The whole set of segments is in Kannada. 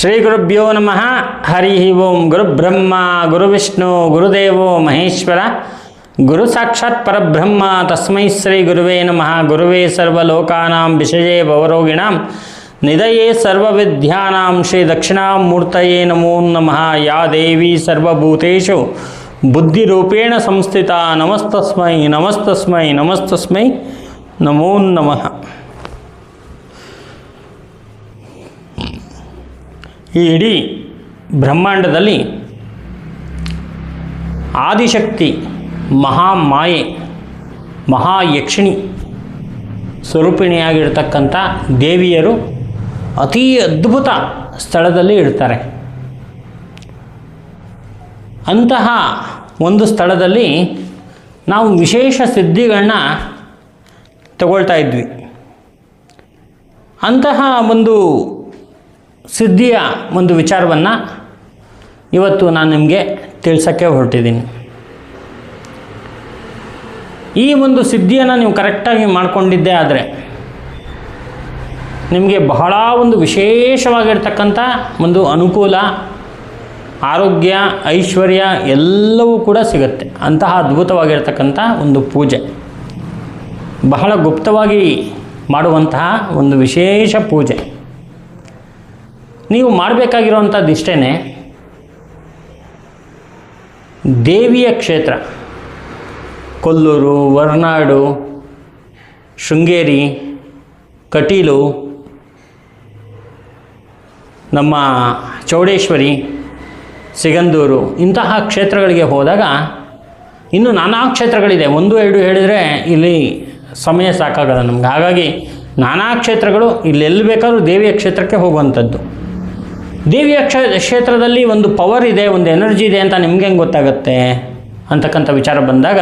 శ్రీ గురుభ్యో నమ. హరి ఓం గురు బ్రహ్మ గురు విష్ణు గురుదేవో మహేశ్వర. గురు సాక్షాత్ పరబ్రహ్మ. తస్మై శ్రీ గురువే నమ. గురువే సర్వలోకానాం విషయే భవరోగిణాం. నిదయే సర్వ విద్యానాం శ్రీ దక్షిణామూర్తయే నమో నమ. యా దేవీ సర్వభూతేషు. బుద్ధిరూపేణ సంస్థిత. నమస్తస్మై నమస్తస్మై నమస్తస్మై. నమో నమ. ಈ ಇಡೀ ಬ್ರಹ್ಮಾಂಡದಲ್ಲಿ ಆದಿಶಕ್ತಿ, ಮಹಾಮಾಯೆ, ಮಹಾಯಕ್ಷಿಣಿ ಸ್ವರೂಪಿಣಿಯಾಗಿರ್ತಕ್ಕಂಥ ದೇವಿಯರು ಅತೀ ಅದ್ಭುತ ಸ್ಥಳದಲ್ಲಿ ಇಡ್ತಾರೆ ಅಂತಹ ಒಂದು ಸ್ಥಳದಲ್ಲಿ ನಾವು ವಿಶೇಷ ಸಿದ್ಧಿಗಳನ್ನ ತಗೊಳ್ತಾ ಇದ್ವಿ. ಅಂತಹ ಒಂದು ಸಿದ್ಧಿಯ ಒಂದು ವಿಚಾರವನ್ನು ಇವತ್ತು ನಾನು ನಿಮಗೆ ತಿಳಿಸೋಕ್ಕೆ ಹೊರಟಿದ್ದೀನಿ. ಈ ಒಂದು ಸಿದ್ಧಿಯನ್ನು ನೀವು ಕರೆಕ್ಟಾಗಿ ಮಾಡಿಕೊಂಡಿದ್ದೇ ಆದರೆ ನಿಮಗೆ ಬಹಳ ಒಂದು ವಿಶೇಷವಾಗಿರ್ತಕ್ಕಂಥ ಒಂದು ಅನುಕೂಲ, ಆರೋಗ್ಯ, ಐಶ್ವರ್ಯ ಎಲ್ಲವೂ ಕೂಡ ಸಿಗುತ್ತೆ. ಅಂತಹ ಅದ್ಭುತವಾಗಿರ್ತಕ್ಕಂಥ ಒಂದು ಪೂಜೆ. ಬಹಳ ಗುಪ್ತವಾಗಿ ಮಾಡುವಂತಹ ಒಂದು ವಿಶೇಷ ಪೂಜೆ. ನೀವು ಮಾಡಬೇಕಾಗಿರೋವಂಥದ್ದು ಇಷ್ಟೇ ದೇವಿಯ ಕ್ಷೇತ್ರ. ಕೊಲ್ಲೂರು ವರ್ನಾಡು ಶೃಂಗೇರಿ, ಕಟೀಲು, ನಮ್ಮ ಚೌಡೇಶ್ವರಿ, ಸಿಗಂದೂರು ಇಂತಹ ಕ್ಷೇತ್ರಗಳಿಗೆ ಹೋದಾಗ ಇನ್ನು ನಾನಾ ಕ್ಷೇತ್ರಗಳಿದೆ. ಒಂದು, ಎರಡು ಹೇಳಿದರೆ ಇಲ್ಲಿ ಸಮಯ ಸಾಕಾಗಲ್ಲ ನಮ್ಗೆ. ಹಾಗಾಗಿ ನಾನಾ ಕ್ಷೇತ್ರಗಳು ಇಲ್ಲೆಲ್ಲಿ ಬೇಕಾದರೂ ದೇವಿಯ ಕ್ಷೇತ್ರಕ್ಕೆ ಹೋಗುವಂಥದ್ದು. ದೇವಿಯ ಕ್ಷ, ಕ್ಷೇತ್ರದಲ್ಲಿ ಒಂದು ಪವರ್ ಇದೆ, ಒಂದು ಎನರ್ಜಿ ಇದೆ ಅಂತ ನಿಮ್ಗೆ ಹೆಂಗೆ ಗೊತ್ತಾಗುತ್ತೆ? ಅಂತಕ್ಕಂಥ ವಿಚಾರ ಬಂದಾಗ,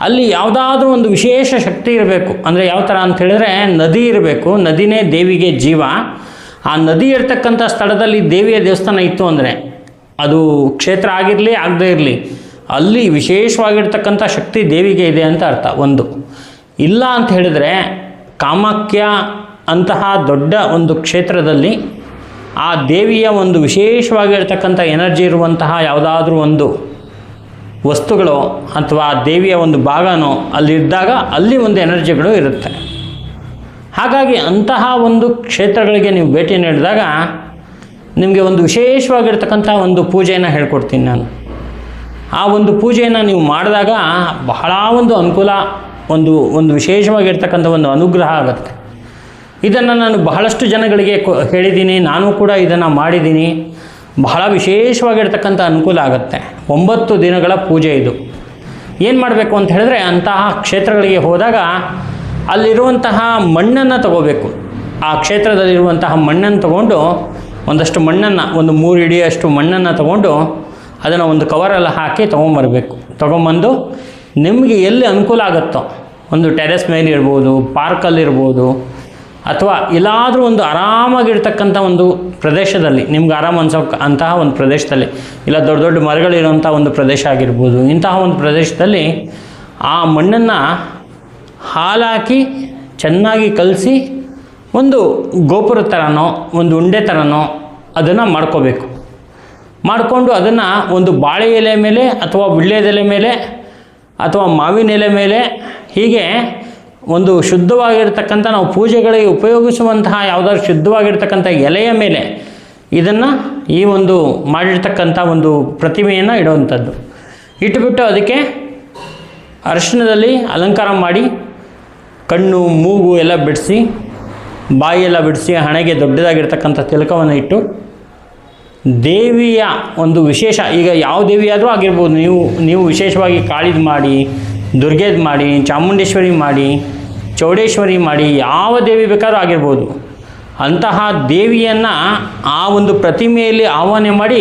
ಅಲ್ಲಿ ಯಾವುದಾದ್ರೂ ಒಂದು ವಿಶೇಷ ಶಕ್ತಿ ಇರಬೇಕು. ಅಂದರೆ ಯಾವ ಥರ ಅಂತ ಹೇಳಿದ್ರೆ, ನದಿ ಇರಬೇಕು. ನದಿನೇ ದೇವಿಗೆ ಜೀವ. ಆ ನದಿ ಇರ್ತಕ್ಕಂಥ ಸ್ಥಳದಲ್ಲಿ ದೇವಿಯ ದೇವಸ್ಥಾನ ಇತ್ತು ಅಂದರೆ, ಅದು ಕ್ಷೇತ್ರ ಆಗಿರಲಿ, ಆಗದೇ ಇರಲಿ, ಅಲ್ಲಿ ವಿಶೇಷವಾಗಿರ್ತಕ್ಕಂಥ ಶಕ್ತಿ ದೇವಿಗೆ ಇದೆ ಅಂತ ಅರ್ಥ. ಒಂದು. ಇಲ್ಲ ಅಂತ ಹೇಳಿದರೆ, ಕಾಮಾಖ್ಯ ಅಂತಹ ದೊಡ್ಡ ಒಂದು ಕ್ಷೇತ್ರದಲ್ಲಿ ಆ ದೇವಿಯ ಒಂದು ವಿಶೇಷವಾಗಿರ್ತಕ್ಕಂಥ ಎನರ್ಜಿ ಇರುವಂತಹ ಯಾವುದಾದ್ರೂ ಒಂದು ವಸ್ತುಗಳು ಅಥವಾ ದೇವಿಯ ಒಂದು ಭಾಗನೋ ಅಲ್ಲಿದ್ದಾಗ ಅಲ್ಲಿ ಒಂದು ಎನರ್ಜಿಗಳು ಇರುತ್ತೆ. ಹಾಗಾಗಿ ಅಂತಹ ಒಂದು ಕ್ಷೇತ್ರಗಳಿಗೆ ನೀವು ಭೇಟಿ ನೀಡಿದಾಗ ನಿಮಗೆ ಒಂದು ವಿಶೇಷವಾಗಿರ್ತಕ್ಕಂಥ ಒಂದು ಪೂಜೆಯನ್ನು ಹೇಳ್ಕೊಡ್ತೀನಿ ನಾನು. ಆ ಒಂದು ಪೂಜೆಯನ್ನು ನೀವು ಮಾಡಿದಾಗ ಬಹಳ ಒಂದು ಅನುಕೂಲ, ಒಂದು ಒಂದು ವಿಶೇಷವಾಗಿರ್ತಕ್ಕಂಥ ಒಂದು ಅನುಗ್ರಹ ಆಗುತ್ತೆ. ಇದನ್ನು ನಾನು ಬಹಳಷ್ಟು ಜನಗಳಿಗೆ ಹೇಳಿದ್ದೀನಿ ನಾನು ಕೂಡ ಇದನ್ನು ಮಾಡಿದ್ದೀನಿ ಬಹಳ ವಿಶೇಷವಾಗಿರ್ತಕ್ಕಂಥ ಅನುಕೂಲ ಆಗುತ್ತೆ. ಒಂಬತ್ತು ದಿನಗಳ ಪೂಜೆ ಇದು. ಏನು ಮಾಡಬೇಕು ಅಂತ ಹೇಳಿದ್ರೆ ಅಂತಹ ಕ್ಷೇತ್ರಗಳಿಗೆ ಹೋದಾಗ ಅಲ್ಲಿರುವಂತಹ ಮಣ್ಣನ್ನು ತಗೋಬೇಕು. ಆ ಕ್ಷೇತ್ರದಲ್ಲಿರುವಂತಹ ಮಣ್ಣನ್ನು ತಗೊಂಡು ಒಂದಷ್ಟು ಮಣ್ಣನ್ನು, ಒಂದು ಮೂರು ಇಡಿಯಷ್ಟು ಮಣ್ಣನ್ನು ತಗೊಂಡು ಅದನ್ನು ಒಂದು ಕವರಲ್ಲಿ ಹಾಕಿ ತೊಗೊಂಬರಬೇಕು. ತೊಗೊಂಬಂದು ನಿಮಗೆ ಎಲ್ಲಿ ಅನುಕೂಲ ಆಗುತ್ತೋ, ಒಂದು ಟೆರೆಸ್ ಮೇಲೆ ಇರ್ಬೋದು ಪಾರ್ಕಲ್ಲಿರ್ಬೋದು ಅಥವಾ ಎಲ್ಲಾದರೂ ಒಂದು ಆರಾಮಾಗಿರ್ತಕ್ಕಂಥ ಒಂದು ಪ್ರದೇಶದಲ್ಲಿ, ನಿಮ್ಗೆ ಆರಾಮ ಅನ್ಸೋ ಅಂತಹ ಒಂದು ಪ್ರದೇಶದಲ್ಲಿ, ಇಲ್ಲ ದೊಡ್ಡ ದೊಡ್ಡ ಮರಗಳಿರುವಂಥ ಒಂದು ಪ್ರದೇಶ ಆಗಿರ್ಬೋದು, ಇಂತಹ ಒಂದು ಪ್ರದೇಶದಲ್ಲಿ ಆ ಮಣ್ಣನ್ನು ಹಾಲಾಕಿ ಚೆನ್ನಾಗಿ ಕಲಸಿ ಒಂದು ಗೋಪುರ ಥರನೋ ಒಂದು ಉಂಡೆ ಥರನೋ ಅದನ್ನು ಮಾಡ್ಕೋಬೇಕು. ಮಾಡಿಕೊಂಡು ಅದನ್ನು ಒಂದು ಬಾಳೆ ಎಲೆ ಮೇಲೆ ಅಥವಾ ವಿಳ್ಯದೆಲೆ ಮೇಲೆ ಅಥವಾ ಮಾವಿನ ಎಲೆ ಮೇಲೆ ಹೀಗೆ ಒಂದು ಶುದ್ಧವಾಗಿರ್ತಕ್ಕಂಥ ನಾವು ಪೂಜೆಗಳಿಗೆ ಉಪಯೋಗಿಸುವಂತಹ ಯಾವುದಾದ್ರು ಶುದ್ಧವಾಗಿರ್ತಕ್ಕಂಥ ಎಲೆಯ ಮೇಲೆ ಇದನ್ನು ಈ ಒಂದು ಮಾಡಿರ್ತಕ್ಕಂಥ ಒಂದು ಪ್ರತಿಮೆಯನ್ನು ಇಡುವಂಥದ್ದು. ಇಟ್ಟುಬಿಟ್ಟು ಅದಕ್ಕೆ ಅರಶಿನದಲ್ಲಿ ಅಲಂಕಾರ ಮಾಡಿ ಕಣ್ಣು, ಮೂಗು ಎಲ್ಲ ಬಿಡಿಸಿ ಬಾಯಿಯೆಲ್ಲ ಬಿಡಿಸಿ, ಹಣೆಗೆ ದೊಡ್ಡದಾಗಿರ್ತಕ್ಕಂಥ ತಿಲಕವನ್ನು ಇಟ್ಟು ದೇವಿಯ ಒಂದು ವಿಶೇಷ, ಈಗ ಯಾವ ದೇವಿಯಾದರೂ ಆಗಿರ್ಬೋದು, ನೀವು ನೀವು ವಿಶೇಷವಾಗಿ ಕಾಳಿದು ಮಾಡಿ, ದುರ್ಗೆದು ಮಾಡಿ, ಚಾಮುಂಡೇಶ್ವರಿ ಮಾಡಿ ಚೌಡೇಶ್ವರಿ ಮಾಡಿ ಯಾವ ದೇವಿ ಬೇಕಾದ್ರೂ ಆಗಿರ್ಬೋದು. ಅಂತಹ ದೇವಿಯನ್ನು ಆ ಒಂದು ಪ್ರತಿಮೆಯಲ್ಲಿ ಆಹ್ವಾನ ಮಾಡಿ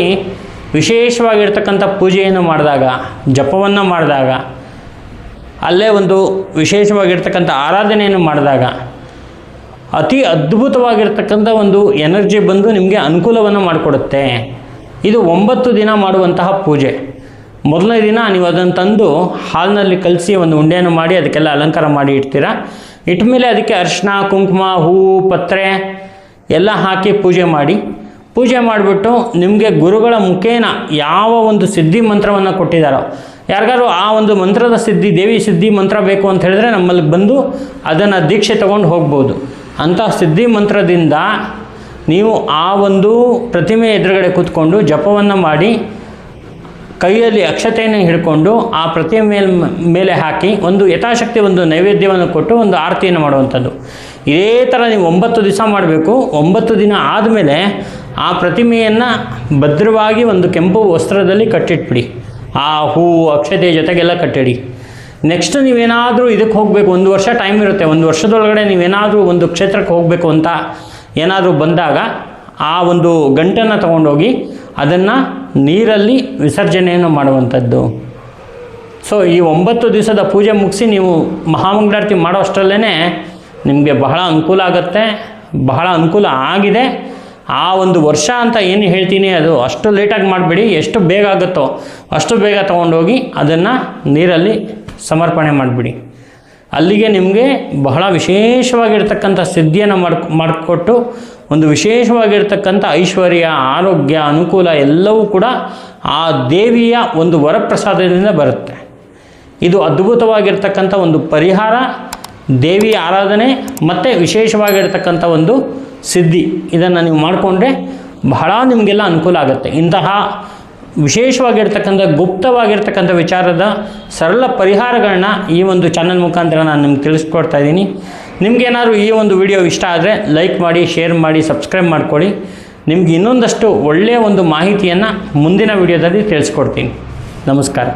ವಿಶೇಷವಾಗಿರ್ತಕ್ಕಂಥ ಪೂಜೆಯನ್ನು ಮಾಡಿದಾಗ, ಜಪವನ್ನು ಮಾಡಿದಾಗ, ಅಲ್ಲೇ ಒಂದು ವಿಶೇಷವಾಗಿರ್ತಕ್ಕಂಥ ಆರಾಧನೆಯನ್ನು ಮಾಡಿದಾಗ ಅತಿ ಅದ್ಭುತವಾಗಿರ್ತಕ್ಕಂಥ ಒಂದು ಎನರ್ಜಿ ಬಂದು ನಿಮಗೆ ಅನುಕೂಲವನ್ನು ಮಾಡಿಕೊಡುತ್ತೆ. ಇದು ಒಂಬತ್ತು ದಿನ ಮಾಡುವಂತಹ ಪೂಜೆ. ಮೊದಲನೇ ದಿನ ನೀವು ಅದನ್ನು ತಂದು ಹಾಲಿನಲ್ಲಿ ಕಲಸಿ ಒಂದು ಉಂಡೆಯನ್ನು ಮಾಡಿ ಅದಕ್ಕೆಲ್ಲ ಅಲಂಕಾರ ಮಾಡಿ ಇಡ್ತೀರ? ಇಟ್ಟ ಮೇಲೆ ಅದಕ್ಕೆ ಅರಿಶಿನ, ಕುಂಕುಮ ಹೂವು ಪತ್ರೆ ಎಲ್ಲ ಹಾಕಿ ಪೂಜೆ ಮಾಡಿ. ಪೂಜೆ ಮಾಡಿಬಿಟ್ಟು ನಿಮಗೆ ಗುರುಗಳ ಮುಖೇನ ಯಾವ ಒಂದು ಸಿದ್ಧಿ ಮಂತ್ರವನ್ನು ಕೊಟ್ಟಿದ್ದಾರೋ ಯಾರಿಗಾರು ಆ ಒಂದು ಮಂತ್ರದ ಸಿದ್ಧಿ, ದೇವಿ ಸಿದ್ಧಿ ಮಂತ್ರ ಬೇಕು ಅಂತ ಹೇಳಿದ್ರೆ ನಮ್ಮಲ್ಲಿ ಬಂದು ಅದನ್ನು ದೀಕ್ಷೆ ತಗೊಂಡು ಹೋಗ್ಬೋದು. ಅಂಥ ಸಿದ್ಧಿ ಮಂತ್ರದಿಂದ ನೀವು ಆ ಒಂದು ಪ್ರತಿಮೆ ಎದುರುಗಡೆ ಕೂತ್ಕೊಂಡು ಜಪವನ್ನು ಮಾಡಿ ಕೈಯಲ್ಲಿ ಅಕ್ಷತೆಯನ್ನು ಹಿಡ್ಕೊಂಡು ಆ ಪ್ರತಿಮೆ ಮೇಲೆ ಮೇಲೆ ಹಾಕಿ ಒಂದು ಯಥಾಶಕ್ತಿ, ಒಂದು ನೈವೇದ್ಯವನ್ನು ಕೊಟ್ಟು ಒಂದು ಆರತಿಯನ್ನು ಮಾಡುವಂಥದ್ದು. ಇದೇ ಥರ ನೀವು ಒಂಬತ್ತು ದಿವಸ ಮಾಡಬೇಕು. ಒಂಬತ್ತು ದಿನ ಆದಮೇಲೆ ಆ ಪ್ರತಿಮೆಯನ್ನು ಭದ್ರವಾಗಿ ಒಂದು ಕೆಂಪು ವಸ್ತ್ರದಲ್ಲಿ ಕಟ್ಟಿಟ್ಬಿಡಿ. ಆ ಹೂವು ಅಕ್ಷತೆ ಜೊತೆಗೆಲ್ಲ ಕಟ್ಟಿಡಿ. ನೆಕ್ಸ್ಟ್ ನೀವೇನಾದರೂ ಇದಕ್ಕೆ ಹೋಗಬೇಕು. ಒಂದು ವರ್ಷ ಟೈಮ್ ಇರುತ್ತೆ. ಒಂದು ವರ್ಷದೊಳಗಡೆ ನೀವೇನಾದರೂ ಒಂದು ಕ್ಷೇತ್ರಕ್ಕೆ ಹೋಗಬೇಕು ಅಂತ ಏನಾದರೂ ಬಂದಾಗ ಆ ಒಂದು ಗಂಟನ್ನು ತಗೊಂಡೋಗಿ ಅದನ್ನು ನೀರಲ್ಲಿ ವಿಸರ್ಜನೆಯನ್ನು ಮಾಡುವಂಥದ್ದು. ಸೊ ಈ ಒಂಬತ್ತು ದಿವಸದ ಪೂಜೆ ಮುಗಿಸಿ ನೀವು ಮಹಾಮಂಗಳಾರತಿ ಮಾಡೋ ಅಷ್ಟರಲ್ಲೇ ನಿಮಗೆ ಬಹಳ ಅನುಕೂಲ ಆಗುತ್ತೆ, ಬಹಳ ಅನುಕೂಲ ಆಗಿದೆ. ಆ ಒಂದು ವರ್ಷ ಅಂತ ಏನು ಹೇಳ್ತೀನಿ, ಅದು ಅಷ್ಟು ಲೇಟಾಗಿ ಮಾಡಬೇಡಿ, ಎಷ್ಟು ಬೇಗ ಆಗುತ್ತೋ ಅಷ್ಟು ಬೇಗ ತೊಗೊಂಡೋಗಿ ಅದನ್ನು ನೀರಲ್ಲಿ ಸಮರ್ಪಣೆ ಮಾಡಿಬಿಡಿ. ಅಲ್ಲಿಗೆ ನಿಮಗೆ ಬಹಳ ವಿಶೇಷವಾಗಿರ್ತಕ್ಕಂಥ ಸಿದ್ಧಿಯನ್ನು ಮಾಡ್ ಮಾಡಿಕೊಟ್ಟು ಒಂದು ವಿಶೇಷವಾಗಿರ್ತಕ್ಕಂಥ ಐಶ್ವರ್ಯ, ಆರೋಗ್ಯ, ಅನುಕೂಲ ಎಲ್ಲವೂ ಕೂಡ ಆ ದೇವಿಯ ಒಂದು ವರಪ್ರಸಾದದಿಂದ ಬರುತ್ತೆ. ಇದು ಅದ್ಭುತವಾಗಿರ್ತಕ್ಕಂಥ ಒಂದು ಪರಿಹಾರ ದೇವಿ ಆರಾಧನೆ ಮತ್ತು ವಿಶೇಷವಾಗಿರ್ತಕ್ಕಂಥ ಒಂದು ಸಿದ್ಧಿ. ಇದನ್ನು ನೀವು ಮಾಡಿಕೊಂಡ್ರೆ ಬಹಳ ನಿಮಗೆಲ್ಲ ಅನುಕೂಲ ಆಗುತ್ತೆ. ಇಂತಹ ವಿಶೇಷವಾಗಿರ್ತಕ್ಕಂಥ, ಗುಪ್ತವಾಗಿರ್ತಕ್ಕಂಥ ವಿಚಾರದ ಸರಳ ಪರಿಹಾರಗಳನ್ನ ಈ ಒಂದು ಚಾನಲ್ ಮುಖಾಂತರ ನಾನು ನಿಮ್ಗೆ ತಿಳಿಸ್ಕೊಡ್ತಾ ಇದ್ದೀನಿ. ನಿಮಗೇನಾದ್ರು ಈ ಒಂದು ವಿಡಿಯೋ ಇಷ್ಟ ಆದರೆ ಲೈಕ್ ಮಾಡಿ ಶೇರ್ ಮಾಡಿ ಸಬ್ಸ್ಕ್ರೈಬ್ ಮಾಡ್ಕೊಳ್ಳಿ. ನಿಮ್ಗೆ ಇನ್ನೊಂದಷ್ಟು ಒಳ್ಳೆಯ ಒಂದು ಮಾಹಿತಿಯನ್ನು ಮುಂದಿನ ವಿಡಿಯೋದಲ್ಲಿ ತಿಳಿಸ್ಕೊಡ್ತೀನಿ. ನಮಸ್ಕಾರ.